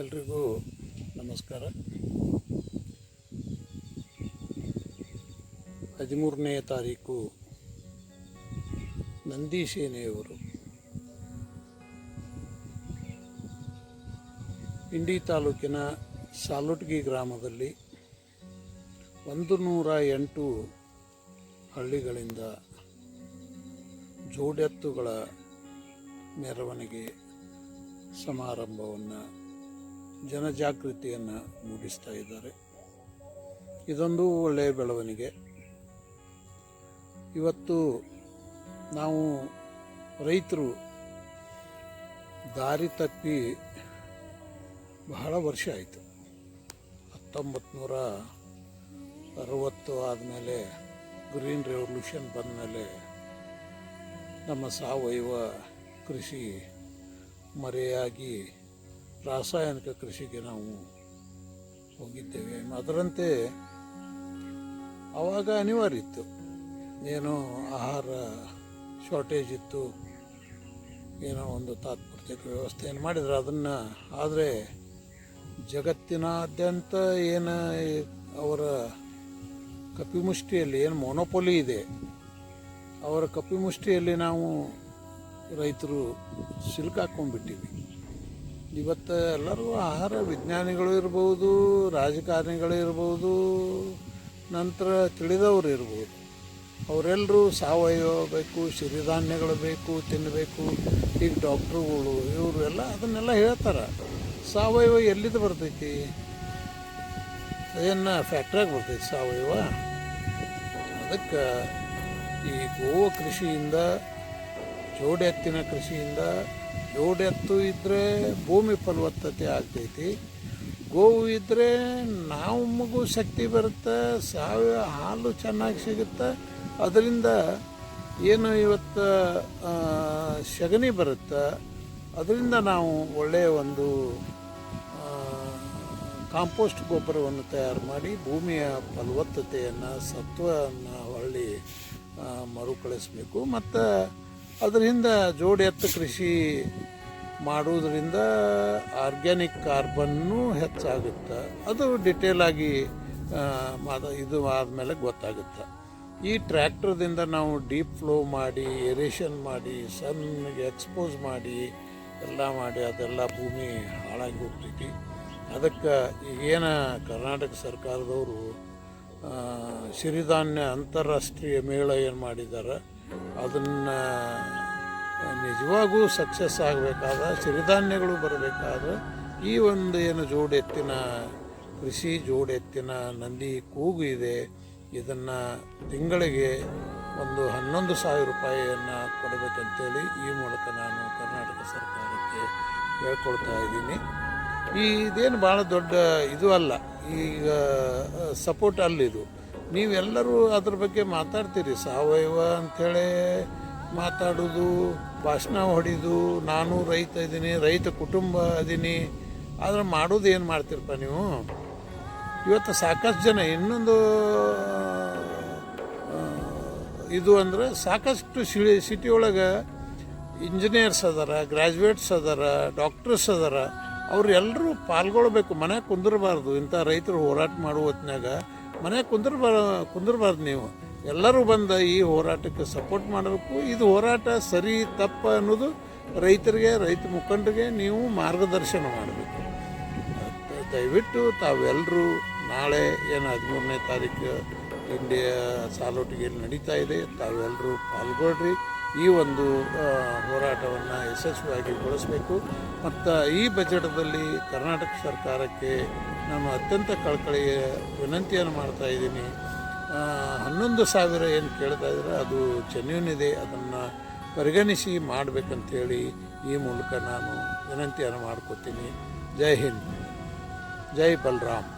ಎಲ್ರಿಗೂ ನಮಸ್ಕಾರ. ಹದಿಮೂರನೇ ತಾರೀಕು ನಂದಿ ಸೇನೆಯವರು ಇಂಡಿ ತಾಲೂಕಿನ ಸಾಲುಟ್ಗಿ ಗ್ರಾಮದಲ್ಲಿ ಒಂದು ನೂರ ಎಂಟು ಹಳ್ಳಿಗಳಿಂದ ಜೋಡೆತ್ತುಗಳ ಮೆರವಣಿಗೆ ಸಮಾರಂಭವನ್ನು ಜನಜಾಗೃತಿಯನ್ನು ಮೂಡಿಸ್ತಾ ಇದ್ದಾರೆ. ಇದೊಂದು ಒಳ್ಳೆಯ ಬೆಳವಣಿಗೆ. ಇವತ್ತು ನಾವು ರೈತರು ದಾರಿ ತಪ್ಪಿ ಬಹಳ ವರ್ಷ ಆಯಿತು. ಹತ್ತೊಂಬತ್ತು ನೂರ ಅರವತ್ತು ಆದಮೇಲೆ ಗ್ರೀನ್ ರೆವಲ್ಯೂಷನ್ ಬಂದಮೇಲೆ ನಮ್ಮ ಸಾವಯವ ಕೃಷಿ ಮರೆಯಾಗಿ ರಾಸಾಯನಿಕ ಕೃಷಿಗೆ ನಾವು ಹೋಗಿದ್ದೇವೆ. ಅದರಂತೆ ಆವಾಗ ಅನಿವಾರ್ಯ ಇತ್ತು ಏನೋ ಆಹಾರ ಶಾರ್ಟೇಜ್ ಇತ್ತು. ಏನೋ ಒಂದು ತಾತ್ಪೂರ್ತಿಕ ವ್ಯವಸ್ಥೆಯನ್ನು ಮಾಡಿದ್ರು. ಅದನ್ನು ಆದರೆ ಜಗತ್ತಿನಾದ್ಯಂತ ಏನು ಅವರ ಕಪಿಮುಷ್ಟಿಯಲ್ಲಿ ಏನು ಮೊನೊಪೊಲಿ ಇದೆ. ಅವರ ಕಪಿಮುಷ್ಟಿಯಲ್ಲಿ ನಾವು ರೈತರು ಸಿಲುಕಾಕೊಂಡ್ಬಿಟ್ಟಿವಿ. ಇವತ್ತು ಎಲ್ಲರೂ ಆಹಾರ, ವಿಜ್ಞಾನಿಗಳು ಇರ್ಬೋದು, ರಾಜಕಾರಣಿಗಳು ಇರ್ಬೋದು, ನಂತರ ತಿಳಿದವರು ಇರ್ಬೋದು. ಅವರೆಲ್ಲರೂ ಸಾವಯವ ಬೇಕು, ಸಿರಿಧಾನ್ಯಗಳು ಬೇಕು ತಿನ್ನಬೇಕು ಈಗ ಡಾಕ್ಟ್ರುಗಳು, ಇವರು ಎಲ್ಲ ಅದನ್ನೆಲ್ಲ ಹೇಳ್ತಾರೆ. ಸಾವಯವ ಎಲ್ಲಿದ್ದು ಬರ್ತೈತಿ? ಏನು ಫ್ಯಾಕ್ಟ್ರಿಯಾಗ ಬರ್ತೈತಿ ಸಾವಯವ? ಅದಕ್ಕೆ ಈ ಗೋವ ಕೃಷಿಯಿಂದ ಜೋಡೆತ್ತಿನ ಕೃಷಿಯಿಂದ ಜೋಡೆತ್ತು ಇದ್ದರೆ ಭೂಮಿ ಫಲವತ್ತತೆ ಆಗ್ತೈತಿ. ಗೋವು ಇದ್ದರೆ ನಾವು ಮಗು ಶಕ್ತಿ ಬರುತ್ತೆ ಸಾವಯವ ಹಾಲು ಚೆನ್ನಾಗಿ ಸಿಗುತ್ತೆ. ಅದರಿಂದ ಏನು ಇವತ್ತು ಸಗಣಿ ಬರುತ್ತೆ. ಅದರಿಂದ ನಾವು ಒಳ್ಳೆಯ ಒಂದು ಕಾಂಪೋಸ್ಟ್ ಗೊಬ್ಬರವನ್ನು ತಯಾರು ಮಾಡಿ ಭೂಮಿಯ ಫಲವತ್ತತೆಯನ್ನು, ಸತ್ವವನ್ನು ಹೊಳ್ಳಿ ಮರುಕಳಿಸ್ಬೇಕು. ಮತ್ತು ಅದರಿಂದ ಜೋಡಿ ಎತ್ತು ಕೃಷಿ ಮಾಡುವುದರಿಂದ ಆರ್ಗ್ಯಾನಿಕ್ ಕಾರ್ಬನ್ನು ಹೆಚ್ಚಾಗುತ್ತೆ. ಅದು ಡಿಟೇಲ್ ಆಗಿ ಇದು ಆದಮೇಲೆ ಗೊತ್ತಾಗುತ್ತೆ. ಈ ಟ್ರ್ಯಾಕ್ಟರ್ದಿಂದ ನಾವು ಡೀಪ್ ಫ್ಲೋ ಮಾಡಿ ಏರೇಷನ್ ಮಾಡಿ ಸನ್ಗೆ ಎಕ್ಸ್ಪೋಸ್ ಮಾಡಿ, ಎಲ್ಲ ಮಾಡಿ, ಅದೆಲ್ಲ ಭೂಮಿ ಹಾಳಾಗಿ ಹೋಗ್ತೈತಿ. ಅದಕ್ಕೆ ಈಗೇನ ಕರ್ನಾಟಕ ಸರ್ಕಾರದವರು ಸಿರಿಧಾನ್ಯ ಅಂತಾರಾಷ್ಟ್ರೀಯ ಮೇಳ ಏನು ಮಾಡಿದ್ದಾರೆ ಅದನ್ನು ನಿಜವಾಗೂ ಸಕ್ಸಸ್ ಆಗಬೇಕಾದ, ಸಿರಿಧಾನ್ಯಗಳು ಬರಬೇಕಾದ್ರೆ ಈ ಒಂದು ಏನು ಜೋಡೆತ್ತಿನ ಕೃಷಿ, ಜೋಡೆತ್ತಿನ ನಂದಿ ಕೂಗು ಇದೆ. ಇದನ್ನು ತಿಂಗಳಿಗೆ ಒಂದು ಹನ್ನೊಂದು ಸಾವಿರ ರೂಪಾಯಿಯನ್ನು ಕೊಡಬೇಕಂತೇಳಿ ಈ ಮೂಲಕ ನಾನು ಕರ್ನಾಟಕ ಸರ್ಕಾರಕ್ಕೆ ಹೇಳ್ಕೊಳ್ತಾ ಇದ್ದೀನಿ. ಈ ಇದೇನು ಭಾಳ ದೊಡ್ಡ ಇದು ಅಲ್ಲ, ಈಗ ಸಪೋರ್ಟ್ ಅಲ್ಲಿದು. ನೀವೆಲ್ಲರೂ ಅದ್ರ ಬಗ್ಗೆ ಮಾತಾಡ್ತೀರಿ. ಸಾವಯವ ಅಂಥೇಳಿ ಮಾತಾಡೋದು, ಭಾಷಣ ಹೊಡಿದು, ನಾನು ರೈತ ಇದ್ದೀನಿ ರೈತ ಕುಟುಂಬ ಅದೀನಿ ಆದರೆ ಮಾಡೋದು ಏನು ಮಾಡ್ತೀರಪ್ಪ ನೀವು? ಇವತ್ತು ಸಾಕಷ್ಟು ಜನ ಇನ್ನೊಂದು ಇದು ಅಂದರೆ ಸಾಕಷ್ಟು ಸಿಟಿ ಸಿಟಿ ಒಳಗೆ ಇಂಜಿನಿಯರ್ಸ್ ಅದಾರ ಗ್ರ್ಯಾಜುಯೇಟ್ಸ್ ಅದಾರ ಡಾಕ್ಟರ್ಸ್ ಅದಾರ. ಅವರೆಲ್ಲರೂ ಪಾಲ್ಗೊಳ್ಬೇಕು, ಮನೆ ಕುಂದಿರಬಾರ್ದು. ಇಂಥ ರೈತರು ಹೋರಾಟ ಮಾಡುವ ಹೊತ್ನ್ಯಾಗ ಮನ್ಯಾಗ ಕುಂದಿರ್ಬಾರ ಕುಂದ್ರಬಾರ್ದು ನೀವು. ಎಲ್ಲರೂ ಬಂದು ಈ ಹೋರಾಟಕ್ಕೆ ಸಪೋರ್ಟ್ ಮಾಡಬೇಕು. ಇದು ಹೋರಾಟ ಸರಿ, ತಪ್ಪ ಅನ್ನೋದು ರೈತರಿಗೆ, ರೈತ ಮುಖಂಡರಿಗೆ ನೀವು ಮಾರ್ಗದರ್ಶನ ಮಾಡಬೇಕು. ದಯವಿಟ್ಟು ತಾವೆಲ್ಲರೂ ನಾಳೆ ಏನು ಹದಿಮೂರನೇ ತಾರೀಕು ಇಂಡಿಯಾ ಸಾಲೋಟಿಗೆ ನಡೀತಾ ಇದೆ ತಾವೆಲ್ಲರೂ ಪಾಲ್ಗೊಳ್ರಿ. ಈ ಒಂದು ಹೋರಾಟವನ್ನು ಯಶಸ್ವಿಯಾಗಿ ಗೊಳಿಸಬೇಕು ಮತ್ತು ಈ ಬಜೆಟ್ದಲ್ಲಿ ಕರ್ನಾಟಕ ಸರ್ಕಾರಕ್ಕೆ ನಾನು ಅತ್ಯಂತ ಕಳಕಳಿಯ ವಿನಂತಿಯನ್ನು ಮಾಡ್ತಾ ಇದ್ದೀನಿ. ಹನ್ನೊಂದು ಸಾವಿರ ಏನು ಕೇಳ್ತಾ ಇದ್ದಾರೆ, ಅದು ಜೆನ್ಯೂನ್ ಇದೆ. ಅದನ್ನು ಪರಿಗಣಿಸಿ ಮಾಡಬೇಕಂತೇಳಿ ಈ ಮೂಲಕ ನಾನು ವಿನಂತಿಯನ್ನು ಮಾಡ್ಕೋತೀನಿ. ಜೈ ಹಿಂದ್. ಜೈ ಬಲರಾಮ್.